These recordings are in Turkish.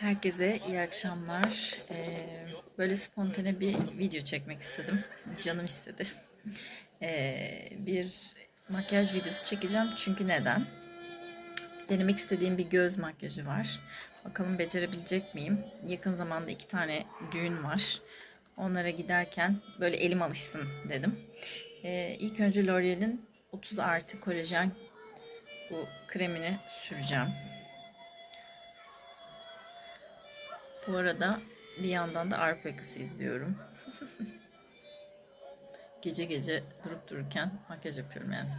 Herkese iyi akşamlar. Ee, böyle spontane bir video çekmek istedim. Canım istedi. Ee, bir makyaj videosu çekeceğim. Çünkü neden? Denemek istediğim bir göz makyajı var. Bakalım becerebilecek miyim? Yakın zamanda iki tane düğün var. Onlara giderken böyle elim alışsın dedim. Ee, ilk önce L'Oreal'in 30 artı kolajen bu kremini süreceğim. Bu arada bir yandan da Arpex'i izliyorum. gece gece durup dururken makyaj yapıyorum yani.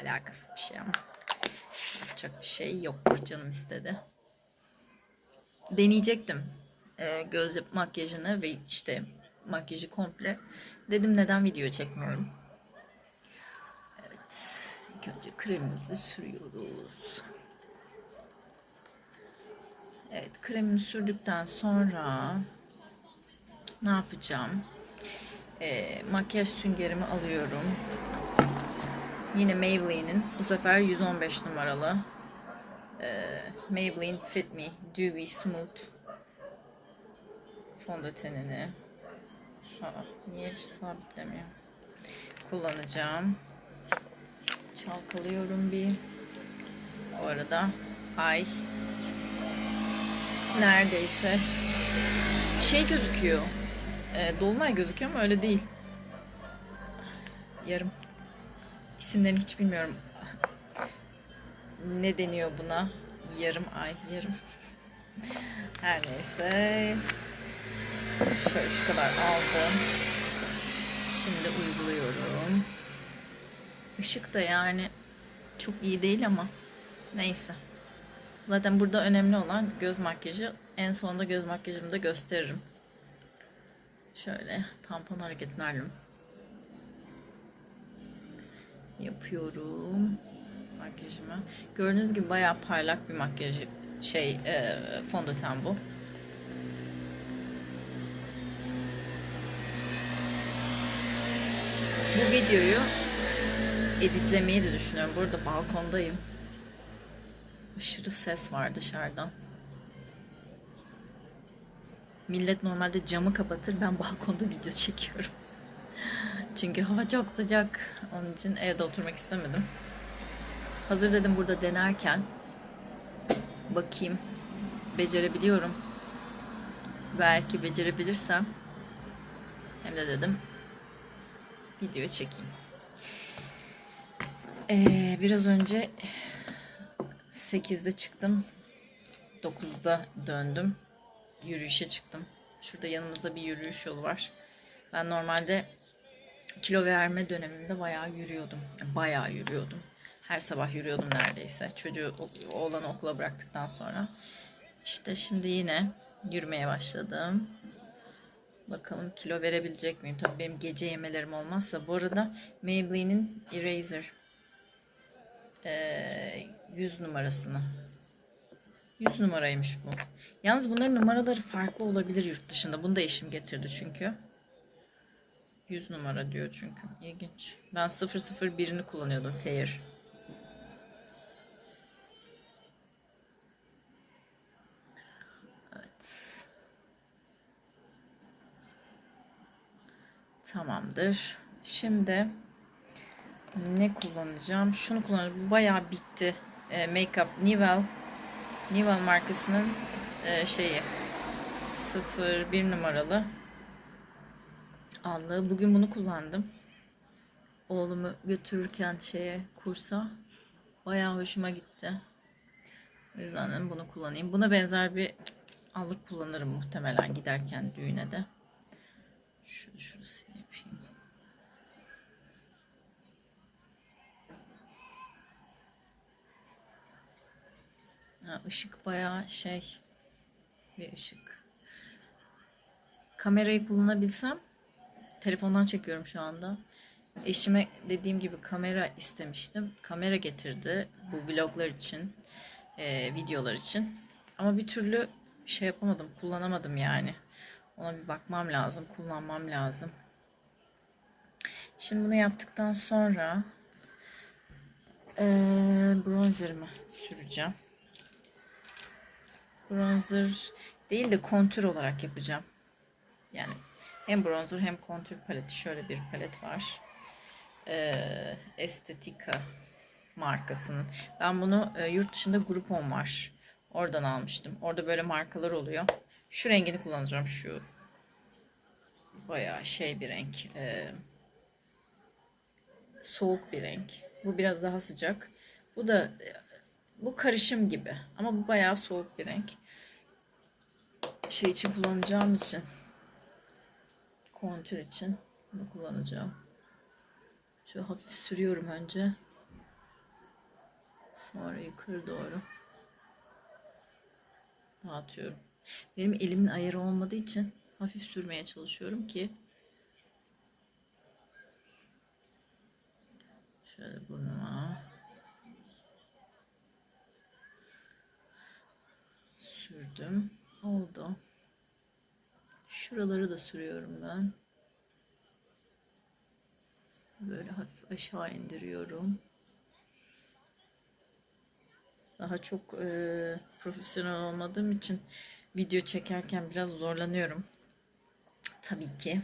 Alakasız bir şey ama. Yapacak bir şey yok. Canım istedi. Deneyecektim. Ee, göz makyajını ve işte makyajı komple. Dedim neden video çekmiyorum. Evet. İlk önce kremimizi sürüyoruz. Evet kremimi sürdükten sonra ne yapacağım? Ee, makyaj süngerimi alıyorum. Yine Maybelline'in bu sefer 115 numaralı ee, Maybelline Fit Me Dewy Smooth fondötenini niye sabitlemiyor? Kullanacağım. Çalkalıyorum bir. Bu arada ay neredeyse şey gözüküyor. E, Dolunay gözüküyor ama öyle değil. Yarım. İsimlerini hiç bilmiyorum. Ne deniyor buna? Yarım ay, yarım. Her neyse. Şöyle şu kadar aldım. Şimdi uyguluyorum. Işık da yani çok iyi değil ama neyse. Zaten burada önemli olan göz makyajı. En sonunda göz makyajımı da gösteririm. Şöyle tampon hareketlerle yapıyorum makyajımı. Gördüğünüz gibi bayağı parlak bir makyaj şey e, fondöten bu. Bu videoyu editlemeyi de düşünüyorum. Burada balkondayım. Aşırı ses var dışarıdan. Millet normalde camı kapatır. Ben balkonda video çekiyorum. Çünkü hava çok sıcak. Onun için evde oturmak istemedim. Hazır dedim burada denerken bakayım becerebiliyorum. Belki becerebilirsem hem de dedim video çekeyim. Ee, biraz önce 8'de çıktım. 9'da döndüm. Yürüyüşe çıktım. Şurada yanımızda bir yürüyüş yolu var. Ben normalde kilo verme döneminde bayağı yürüyordum. Bayağı yürüyordum. Her sabah yürüyordum neredeyse. Çocuğu oğlanı okula bıraktıktan sonra. İşte şimdi yine yürümeye başladım. Bakalım kilo verebilecek miyim? Tabii benim gece yemelerim olmazsa. Bu arada Maybelline'in Eraser 100 numarasını. 100 numaraymış bu. Yalnız bunların numaraları farklı olabilir yurt dışında. Bunu da eşim getirdi çünkü. 100 numara diyor çünkü. İlginç. Ben 001'ini kullanıyordum. Fair. Evet. Tamamdır. Şimdi ne kullanacağım? Şunu kullanacağım. Bayağı bitti. E, Makeup Nivelle Nivelle markasının e, şeyi 01 numaralı allığı. Bugün bunu kullandım. Oğlumu götürürken şeye kursa bayağı hoşuma gitti. O yüzden bunu kullanayım. Buna benzer bir allık kullanırım muhtemelen giderken düğüne de. Şurası yapayım. Ha, ışık bayağı şey bir ışık. Kamerayı kullanabilsem telefondan çekiyorum şu anda. Eşime dediğim gibi kamera istemiştim. Kamera getirdi bu vloglar için, e, videolar için. Ama bir türlü şey yapamadım, kullanamadım yani. Ona bir bakmam lazım, kullanmam lazım. Şimdi bunu yaptıktan sonra e, bronzerimi süreceğim. Bronzer değil de kontür olarak yapacağım. Yani hem bronzer hem kontür paleti. Şöyle bir palet var. Ee, Estetika markasının. Ben bunu e, yurt dışında Groupon var. Oradan almıştım. Orada böyle markalar oluyor. Şu rengini kullanacağım. Şu bayağı şey bir renk. Ee, soğuk bir renk. Bu biraz daha sıcak. Bu da e, bu karışım gibi. Ama bu bayağı soğuk bir renk. Şey için kullanacağım için. Kontür için bunu kullanacağım. Şöyle hafif sürüyorum önce. Sonra yukarı doğru dağıtıyorum. Benim elimin ayarı olmadığı için hafif sürmeye çalışıyorum ki şöyle burnuma sürdüm. Oldu. Şuraları da sürüyorum ben. Böyle hafif aşağı indiriyorum. Daha çok e, profesyonel olmadığım için video çekerken biraz zorlanıyorum. Tabii ki.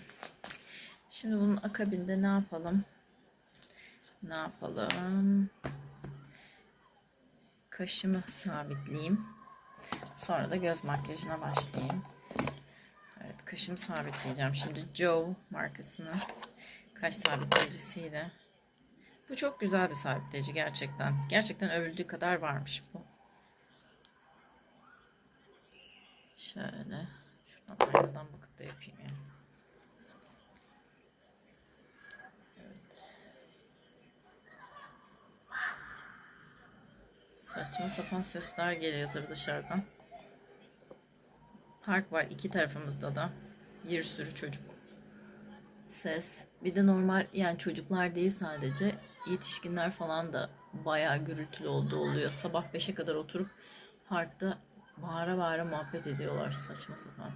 Şimdi bunun akabinde ne yapalım? Ne yapalım? Kaşımı sabitleyeyim. Sonra da göz makyajına başlayayım. Evet kaşımı sabitleyeceğim. Şimdi Joe markasının kaş sabitleyicisiyle. Bu çok güzel bir sabitleyici gerçekten. Gerçekten övüldüğü kadar varmış bu. Şöyle. Şuradan aynadan bakıp da yapayım ya. Evet. Saçma sapan sesler geliyor tabii dışarıdan. Park var iki tarafımızda da. Bir sürü çocuk. Ses. Bir de normal yani çocuklar değil sadece yetişkinler falan da bayağı gürültülü olduğu oluyor. Sabah 5'e kadar oturup parkta bağıra bağıra muhabbet ediyorlar saçma sapan.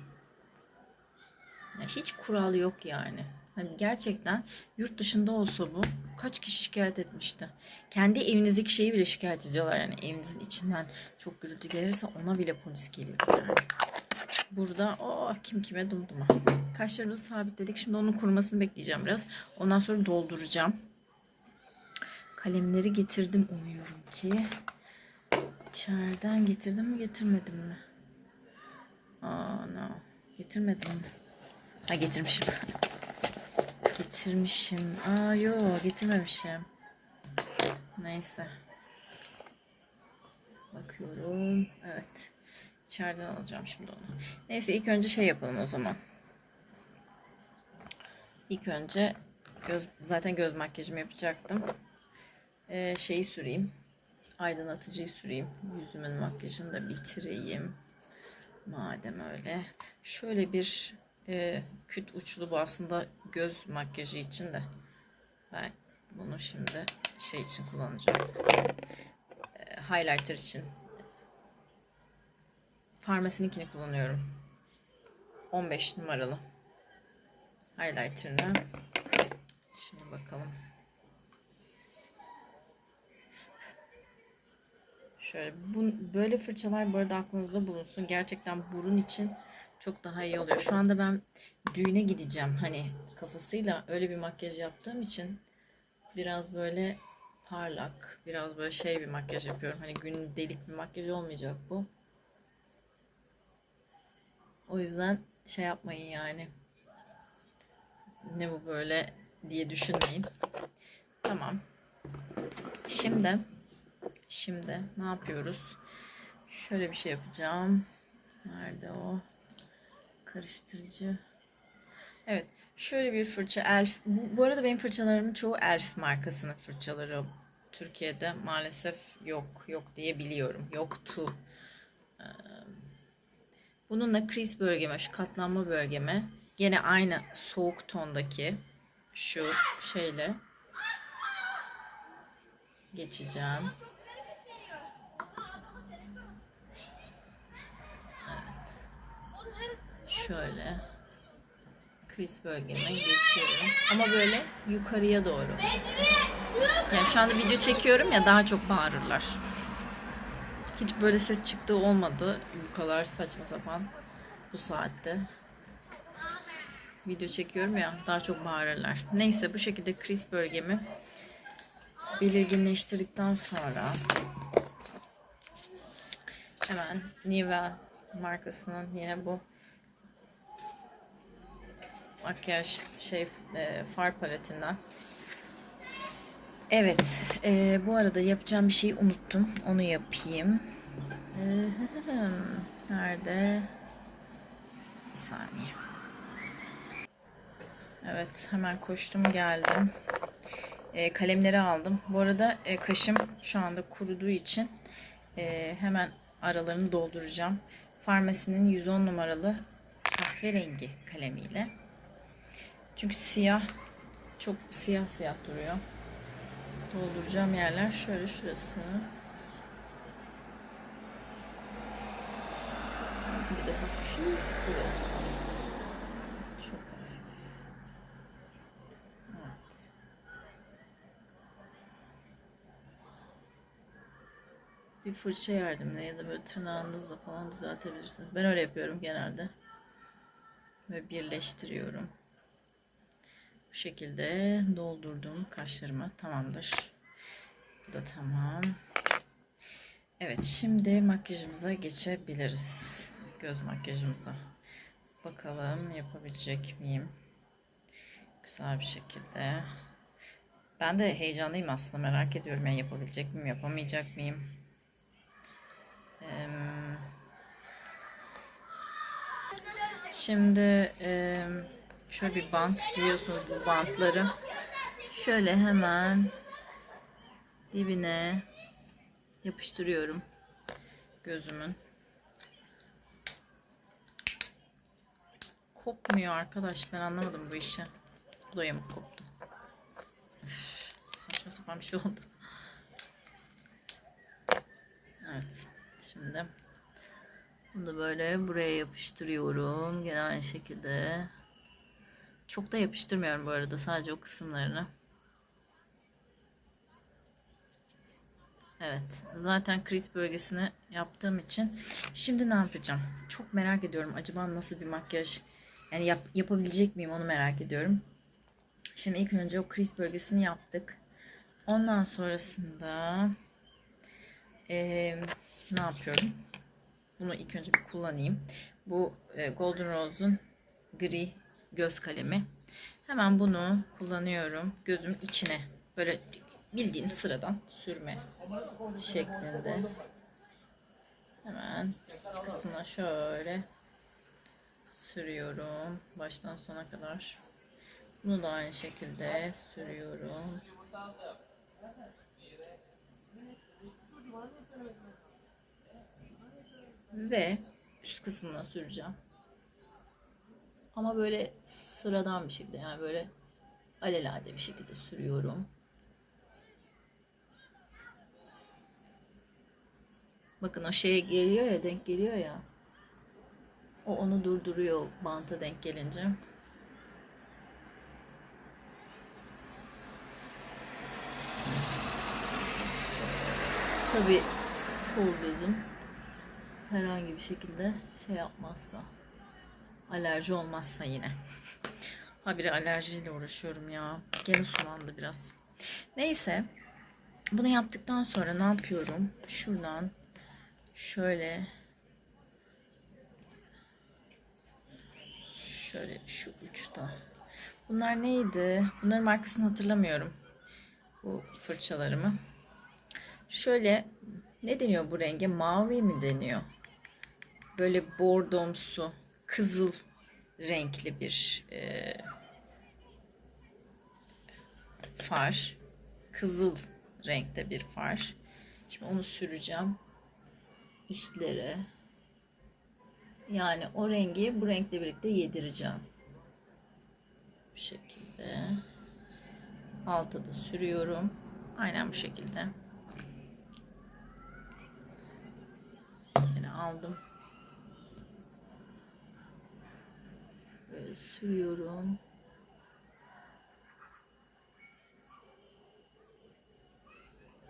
Ya hiç kural yok yani. Hani gerçekten yurt dışında olsa bu kaç kişi şikayet etmişti. Kendi evinizdeki şeyi bile şikayet ediyorlar yani evinizin içinden çok gürültü gelirse ona bile polis geliyor yani. Burada o kim kime dumduma. Kaşlarımızı sabitledik. Şimdi onun kurumasını bekleyeceğim biraz. Ondan sonra dolduracağım. Kalemleri getirdim umuyorum ki. İçeriden getirdim mi getirmedim mi? Aa no. Getirmedim? Ha getirmişim. getirmişim. Aa yo getirmemişim. Neyse. Bakıyorum. Evet. İçeriden alacağım şimdi onu. Neyse ilk önce şey yapalım o zaman. İlk önce göz, zaten göz makyajımı yapacaktım. Ee, şeyi süreyim. Aydınlatıcıyı süreyim. Yüzümün makyajını da bitireyim. Madem öyle. Şöyle bir e, küt uçlu bu aslında göz makyajı için de. Ben bunu şimdi şey için kullanacağım. E, highlighter için. Farmasininkini kullanıyorum. 15 numaralı. Highlighter'ını. Şimdi bakalım. Şöyle bu, böyle fırçalar bu arada aklınızda bulunsun. Gerçekten burun için çok daha iyi oluyor. Şu anda ben düğüne gideceğim. Hani kafasıyla öyle bir makyaj yaptığım için biraz böyle parlak, biraz böyle şey bir makyaj yapıyorum. Hani gün delik bir makyaj olmayacak bu. O yüzden şey yapmayın yani. Ne bu böyle diye düşünmeyin. Tamam. Şimdi şimdi ne yapıyoruz? Şöyle bir şey yapacağım. Nerede o? Karıştırıcı. Evet. Şöyle bir fırça Elf. Bu, bu arada benim fırçalarımın çoğu Elf markasının fırçaları. Türkiye'de maalesef yok. Yok diye biliyorum. Yoktu. Bununla crease bölgeme, şu katlanma bölgeme Yine aynı soğuk tondaki şu şeyle geçeceğim. Evet. Şöyle kriz bölgeme geçiyorum. Ama böyle yukarıya doğru. Yani şu anda video çekiyorum ya daha çok bağırırlar. Hiç böyle ses çıktığı olmadı. Bu kadar saçma sapan bu saatte. Video çekiyorum ya daha çok bağırırlar. Neyse bu şekilde crease bölgemi belirginleştirdikten sonra hemen Nivea markasının yine bu makyaj şey e, far paletinden Evet, e, bu arada yapacağım bir şeyi unuttum. Onu yapayım. Nerede? Bir saniye. Evet, hemen koştum geldim. E, kalemleri aldım. Bu arada e, kaşım şu anda kuruduğu için e, hemen aralarını dolduracağım. Farmasinin 110 numaralı kahverengi kalemiyle. Çünkü siyah çok siyah siyah duruyor. Dolduracağım yerler şöyle şurası. Bir de hafif burası. Çok hafif. Evet. Bir fırça yardımıyla ya da böyle tırnağınızla falan düzeltebilirsiniz. Ben öyle yapıyorum genelde. Ve birleştiriyorum. Bu şekilde doldurdum kaşlarımı. Tamamdır. Bu da tamam. Evet şimdi makyajımıza geçebiliriz. Göz makyajımıza. Bakalım yapabilecek miyim? Güzel bir şekilde. Ben de heyecanlıyım aslında merak ediyorum yani yapabilecek miyim yapamayacak mıyım? Ee, şimdi şöyle bir bant biliyorsunuz bu bantları şöyle hemen dibine yapıştırıyorum gözümün. Kopmuyor arkadaş ben anlamadım bu işi. Bu da yamuk koptu. Üf, saçma sapan bir şey oldu. Evet şimdi bunu böyle buraya yapıştırıyorum. Gene aynı şekilde. Çok da yapıştırmıyorum bu arada sadece o kısımlarını. Evet. Zaten kriz bölgesini yaptığım için. Şimdi ne yapacağım? Çok merak ediyorum. Acaba nasıl bir makyaj yani yap, yapabilecek miyim onu merak ediyorum. Şimdi ilk önce o kriz bölgesini yaptık. Ondan sonrasında ee, ne yapıyorum? Bunu ilk önce bir kullanayım. Bu e, Golden Rose'un gri göz kalemi. Hemen bunu kullanıyorum. Gözüm içine böyle bildiğin sıradan sürme şeklinde. Hemen iç kısmına şöyle sürüyorum. Baştan sona kadar. Bunu da aynı şekilde sürüyorum. Ve üst kısmına süreceğim. Ama böyle sıradan bir şekilde yani böyle alelade bir şekilde sürüyorum. Bakın o şeye geliyor ya denk geliyor ya. O onu durduruyor banta denk gelince. Tabi sol gözüm herhangi bir şekilde şey yapmazsa alerji olmazsa yine. Habire alerjiyle uğraşıyorum ya. Gene sulandı biraz. Neyse. Bunu yaptıktan sonra ne yapıyorum? Şuradan şöyle şöyle şu uçta. Bunlar neydi? Bunların markasını hatırlamıyorum. Bu fırçalarımı. Şöyle ne deniyor bu renge? Mavi mi deniyor? Böyle bordomsu, kızıl renkli bir e, far. Kızıl renkte bir far. Şimdi onu süreceğim üstlere. Yani o rengi bu renkle birlikte yedireceğim. Bu şekilde. Alta da sürüyorum. Aynen bu şekilde. Yine aldım. Sürüyorum.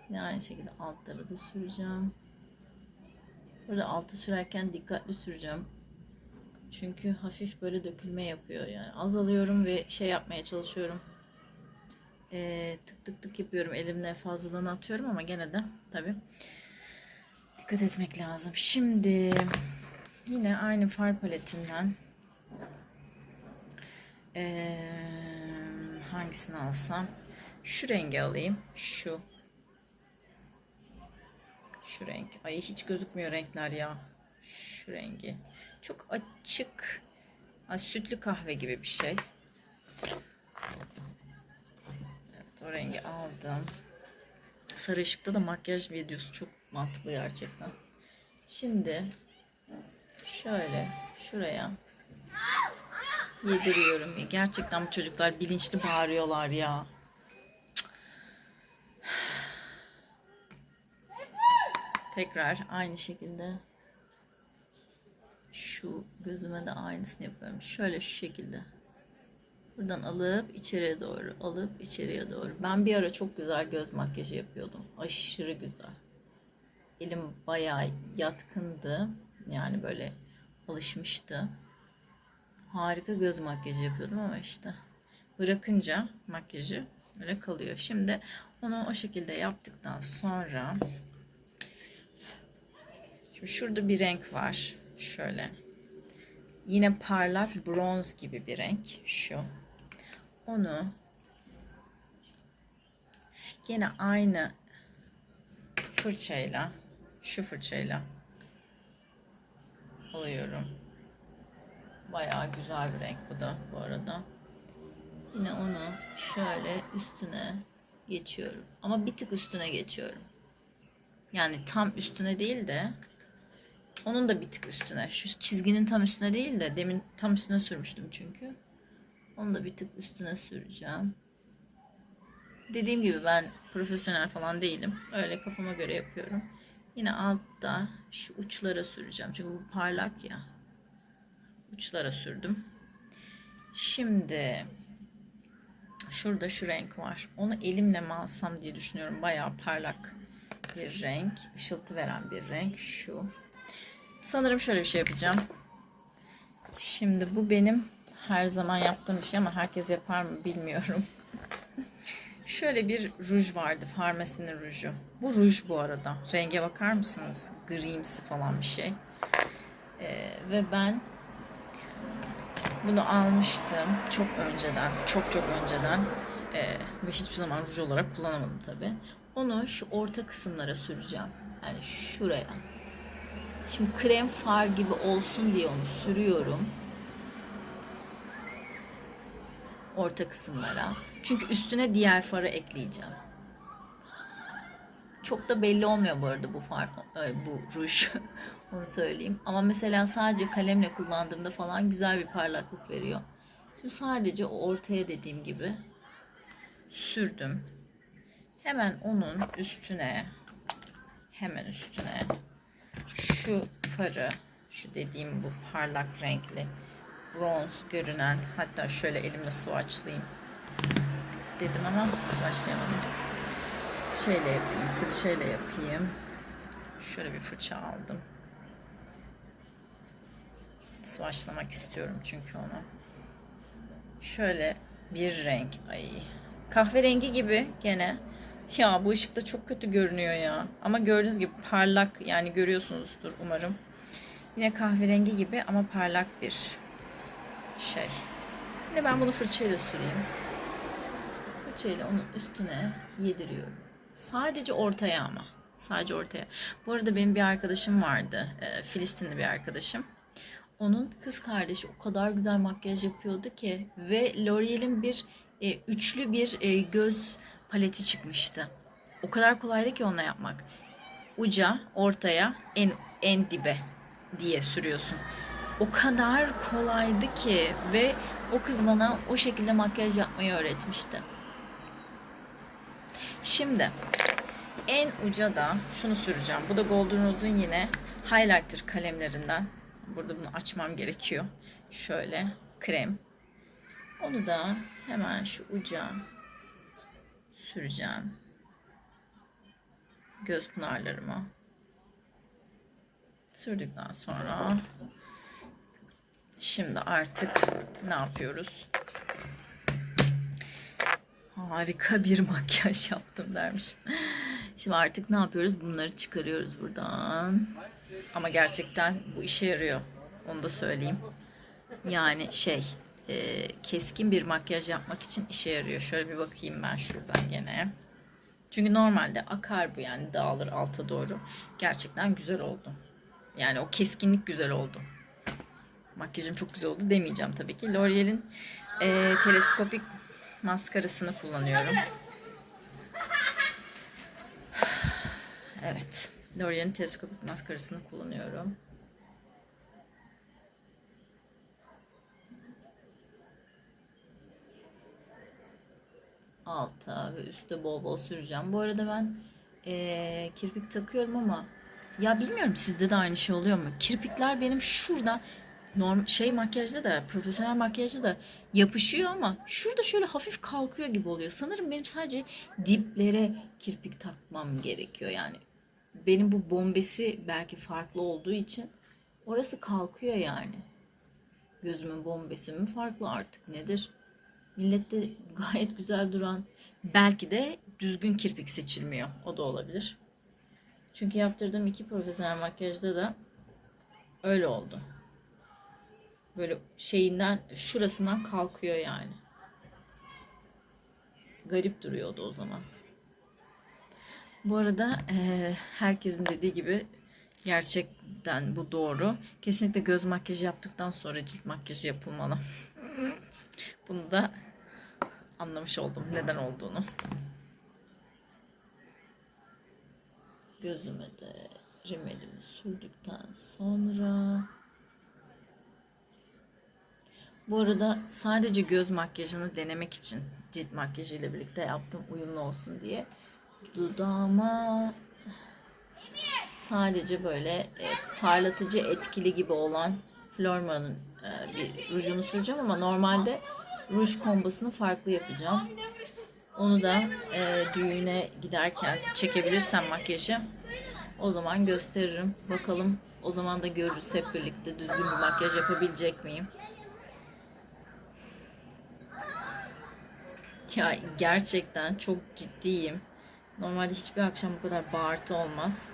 Yine aynı şekilde altları da süreceğim. Burada altı sürerken dikkatli süreceğim. Çünkü hafif böyle dökülme yapıyor yani. Azalıyorum ve şey yapmaya çalışıyorum. Ee, tık tık tık yapıyorum. Elimle fazlalığını atıyorum ama gene de tabii dikkat etmek lazım. Şimdi yine aynı far paletinden ee, hangisini alsam? Şu rengi alayım. Şu. Şu renk. Ay hiç gözükmüyor renkler ya. Şu rengi. Çok açık. Ha, sütlü kahve gibi bir şey. Evet o rengi aldım. Sarı ışıkta da makyaj videosu çok mantıklı gerçekten. Şimdi şöyle şuraya yediriyorum. Gerçekten bu çocuklar bilinçli bağırıyorlar ya. Tekrar aynı şekilde şu gözüme de aynısını yapıyorum. Şöyle şu şekilde. Buradan alıp içeriye doğru, alıp içeriye doğru. Ben bir ara çok güzel göz makyajı yapıyordum. Aşırı güzel. Elim bayağı yatkındı. Yani böyle alışmıştı. Harika göz makyajı yapıyordum ama işte bırakınca makyajı böyle kalıyor. Şimdi onu o şekilde yaptıktan sonra Şimdi şurada bir renk var. Şöyle. Yine parlak bronz gibi bir renk. Şu. Onu yine aynı fırçayla şu fırçayla alıyorum. Bayağı güzel bir renk bu da bu arada. Yine onu şöyle üstüne geçiyorum. Ama bir tık üstüne geçiyorum. Yani tam üstüne değil de onun da bir tık üstüne. Şu çizginin tam üstüne değil de demin tam üstüne sürmüştüm çünkü. Onu da bir tık üstüne süreceğim. Dediğim gibi ben profesyonel falan değilim. Öyle kafama göre yapıyorum. Yine altta şu uçlara süreceğim. Çünkü bu parlak ya. Uçlara sürdüm. Şimdi şurada şu renk var. Onu elimle mi alsam diye düşünüyorum. Bayağı parlak bir renk. ışıltı veren bir renk. Şu. Sanırım şöyle bir şey yapacağım. Şimdi bu benim her zaman yaptığım bir şey ama herkes yapar mı bilmiyorum. şöyle bir ruj vardı. Farmasinin ruju. Bu ruj bu arada. Renge bakar mısınız? Grimsi falan bir şey. Ee, ve ben bunu almıştım çok önceden. Çok çok önceden. Ee, ve hiçbir zaman ruj olarak kullanamadım tabi. Onu şu orta kısımlara süreceğim. Yani şuraya. Şimdi krem far gibi olsun diye onu sürüyorum. Orta kısımlara. Çünkü üstüne diğer farı ekleyeceğim. Çok da belli olmuyor bu arada bu far, e, bu ruj. Onu söyleyeyim. Ama mesela sadece kalemle kullandığımda falan güzel bir parlaklık veriyor. Şimdi sadece o ortaya dediğim gibi sürdüm. Hemen onun üstüne hemen üstüne şu farı şu dediğim bu parlak renkli bronz görünen hatta şöyle elimle swatchlayayım dedim ama swatchlayamadım şeyle yapayım fırçayla yapayım şöyle bir fırça aldım swatchlamak istiyorum çünkü onu şöyle bir renk ay kahverengi gibi gene ya bu ışıkta çok kötü görünüyor ya. Ama gördüğünüz gibi parlak yani görüyorsunuzdur umarım. Yine kahverengi gibi ama parlak bir şey. Yine ben bunu fırçayla süreyim. Fırçayla onun üstüne yediriyorum. Sadece ortaya ama. Sadece ortaya. Bu arada benim bir arkadaşım vardı. E, Filistinli bir arkadaşım. Onun kız kardeşi o kadar güzel makyaj yapıyordu ki ve L'Oreal'in bir e, üçlü bir e, göz paleti çıkmıştı. O kadar kolaydı ki onunla yapmak. Uca, ortaya, en en dibe diye sürüyorsun. O kadar kolaydı ki ve o kız bana o şekilde makyaj yapmayı öğretmişti. Şimdi en uca da şunu süreceğim. Bu da Golden Rose'un yine highlighter kalemlerinden. Burada bunu açmam gerekiyor. Şöyle krem. Onu da hemen şu uca süreceğim. Göz pınarlarıma. Sürdükten sonra şimdi artık ne yapıyoruz? Harika bir makyaj yaptım dermişim. Şimdi artık ne yapıyoruz? Bunları çıkarıyoruz buradan. Ama gerçekten bu işe yarıyor. Onu da söyleyeyim. Yani şey e, keskin bir makyaj yapmak için işe yarıyor. Şöyle bir bakayım ben şuradan gene. Çünkü normalde akar bu yani dağılır alta doğru. Gerçekten güzel oldu. Yani o keskinlik güzel oldu. Makyajım çok güzel oldu demeyeceğim tabii ki. L'Oreal'in e, teleskopik maskarasını kullanıyorum. Evet. L'Oreal'in teleskopik maskarasını kullanıyorum. Alta ve üstte bol bol süreceğim. Bu arada ben eee, kirpik takıyorum ama ya bilmiyorum sizde de aynı şey oluyor mu? Kirpikler benim şurada norm şey makyajda da profesyonel makyajda da yapışıyor ama şurada şöyle hafif kalkıyor gibi oluyor. Sanırım benim sadece diplere kirpik takmam gerekiyor yani. Benim bu bombesi belki farklı olduğu için orası kalkıyor yani. Gözümün bombesi mi farklı artık nedir? Millette gayet güzel duran belki de düzgün kirpik seçilmiyor. O da olabilir. Çünkü yaptırdığım iki profesyonel makyajda da öyle oldu. Böyle şeyinden şurasından kalkıyor yani. Garip duruyordu o zaman. Bu arada eee, herkesin dediği gibi gerçekten bu doğru. Kesinlikle göz makyajı yaptıktan sonra cilt makyajı yapılmalı. Bunu da anlamış oldum neden olduğunu. Gözüme de rimelimi sürdükten sonra bu arada sadece göz makyajını denemek için cilt makyajı ile birlikte yaptım uyumlu olsun diye dudağıma sadece böyle e, parlatıcı etkili gibi olan Florma'nın e, bir rujunu süreceğim ama normalde ruj kombosunu farklı yapacağım. Onu da e, düğüne giderken çekebilirsem makyajı o zaman gösteririm. Bakalım o zaman da görürüz hep birlikte düzgün bir makyaj yapabilecek miyim? Ya gerçekten çok ciddiyim. Normalde hiçbir akşam bu kadar bağırtı olmaz.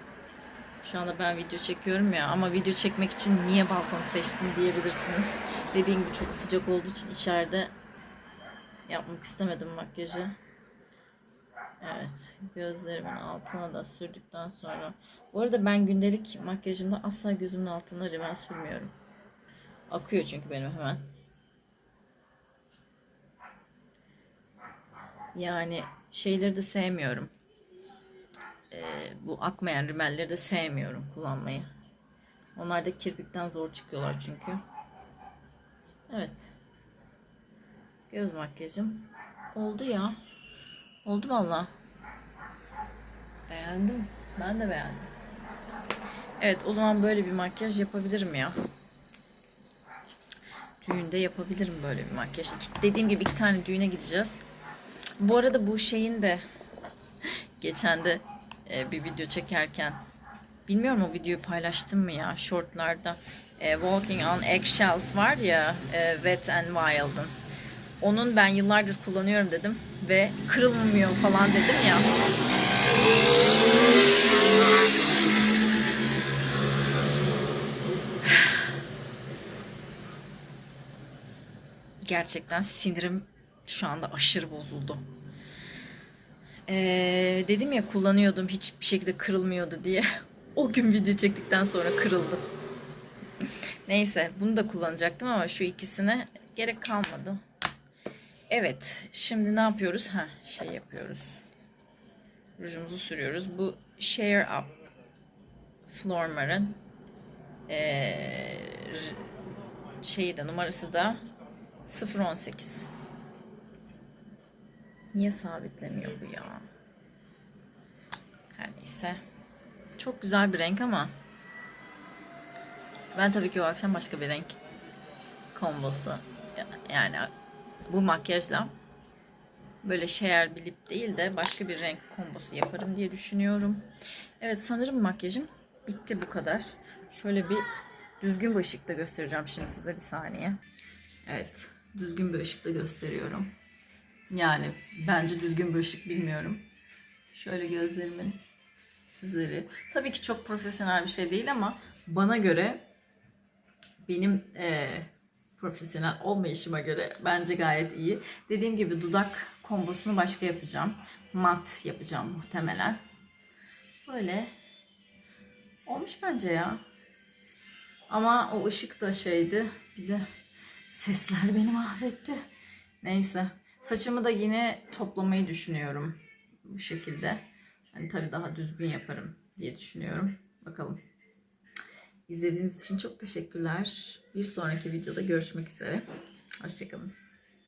Şu anda ben video çekiyorum ya ama video çekmek için niye balkon seçtin diyebilirsiniz. Dediğim gibi çok sıcak olduğu için içeride yapmak istemedim makyajı. Evet, gözlerimin altına da sürdükten sonra. Bu arada ben gündelik makyajımda asla gözümün altına rimel sürmüyorum. Akıyor çünkü benim hemen. Yani şeyleri de sevmiyorum. Ee, bu akmayan rimelleri de sevmiyorum kullanmayı. Onlar da kirpikten zor çıkıyorlar çünkü. Evet. Göz makyajım oldu ya. Oldu valla. Beğendim. Ben de beğendim. Evet o zaman böyle bir makyaj yapabilirim ya. Düğünde yapabilirim böyle bir makyaj. İki- dediğim gibi iki tane düğüne gideceğiz. Bu arada bu şeyin de geçen de e, bir video çekerken bilmiyorum o videoyu paylaştım mı ya shortlarda E, Walking on Eggshells var ya e, Wet and Wild'ın onun ben yıllardır kullanıyorum dedim ve kırılmıyor falan dedim ya. Gerçekten sinirim şu anda aşırı bozuldu. Ee, dedim ya kullanıyordum hiçbir şekilde kırılmıyordu diye. O gün video çektikten sonra kırıldı. Neyse bunu da kullanacaktım ama şu ikisine gerek kalmadı. Evet şimdi ne yapıyoruz? Ha şey yapıyoruz. Rujumuzu sürüyoruz. Bu Share Up Flormar'ın ee, şeyi de numarası da 018. Niye sabitlemiyor bu ya? Her neyse. Çok güzel bir renk ama ben tabii ki o akşam başka bir renk kombosu yani bu makyajla böyle şeyer bir lip değil de başka bir renk kombosu yaparım diye düşünüyorum. Evet sanırım makyajım bitti bu kadar. Şöyle bir düzgün bir ışıkta göstereceğim şimdi size bir saniye. Evet, düzgün bir ışıkta gösteriyorum. Yani bence düzgün bir ışık bilmiyorum. Şöyle gözlerimin üzeri. Tabii ki çok profesyonel bir şey değil ama bana göre benim eee, profesyonel olmayışıma göre bence gayet iyi. Dediğim gibi dudak kombosunu başka yapacağım. Mat yapacağım muhtemelen. Böyle olmuş bence ya. Ama o ışık da şeydi. Bir de sesler beni mahvetti. Neyse. Saçımı da yine toplamayı düşünüyorum. Bu şekilde. Hani tabii daha düzgün yaparım diye düşünüyorum. Bakalım. İzlediğiniz için çok teşekkürler. Bir sonraki videoda görüşmek üzere. Hoşçakalın.